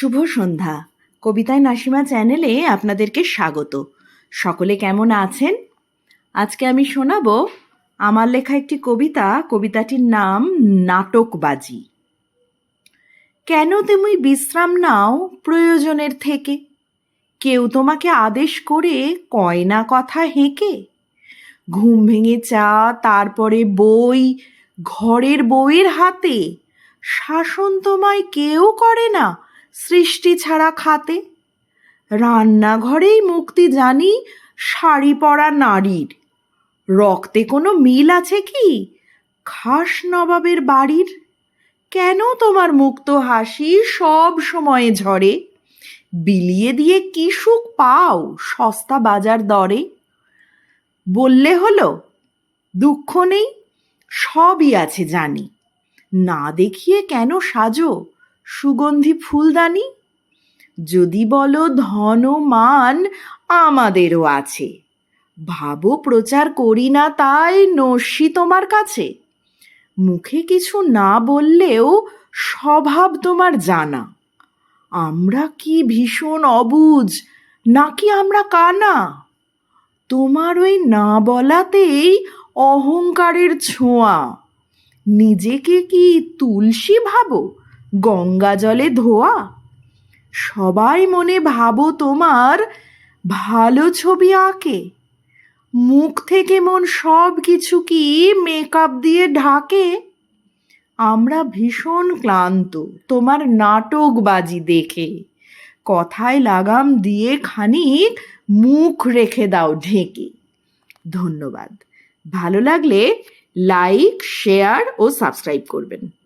শুভ সন্ধ্যা। কবিতায় নাসিমা চ্যানেলে আপনাদেরকে স্বাগত। সকলে কেমন আছেন? আজকে আমি শোনাবো আমার লেখা একটি কবিতা, কবিতাটির নাম নাটকবাজি। কেন তুমি বিশ্রাম নাও প্রয়োজনের থেকে? কেউ তোমাকে আদেশ করে কয় না কথা হেঁকে? ঘুম ভেঙে চা, তারপরে বই, ঘরের বইয়ের হাতে। শাসন তোমায় কেউ করে না সৃষ্টি ছাড়া খাতে। রান্নাঘরেই মুক্তি জানি শাড়ি পরা নারীর। রক্তে কোনো মিল আছে কি? খাস নবাবের বাড়ির। কেন তোমার মুক্ত হাসি সব সময়ে ঝরে? বিলিয়ে দিয়ে কি সুখ পাও সস্তা বাজার দরে? বললে হলো, দুঃখ নেই, সবই আছে জানি। না দেখিয়ে কেন সাজো? সুগন্ধি ফুলদানি? যদি বলো ধন মান আমাদেরও আছে। ভাবো প্রচার করি না তাই নস্যি তোমার কাছে। মুখে কিছু না বললেও স্বভাব তোমার জানা। আমরা কি ভীষণ অবুজ, নাকি আমরা কানা? তোমার ওই না বলাতেই অহংকারের ছোঁয়া। নিজেকে কি তুলসী ভাবো? গঙ্গা জলে ধোয়া? সবাই মনে ভাবো তোমার ভালো ছবি আঁকে। মুখ থেকে মন সব কিছু কি মেকআপ দিয়ে ঢাকে? আমরা ভীষণ ক্লান্ত, তোমার নাটকবাজি দেখে। কথায় লাগাম দিয়ে খানিক মুখ রেখে দাও ঢেকে। ধন্যবাদ। ভালো লাগলে লাইক শেয়ার ও সাবস্ক্রাইব করবেন।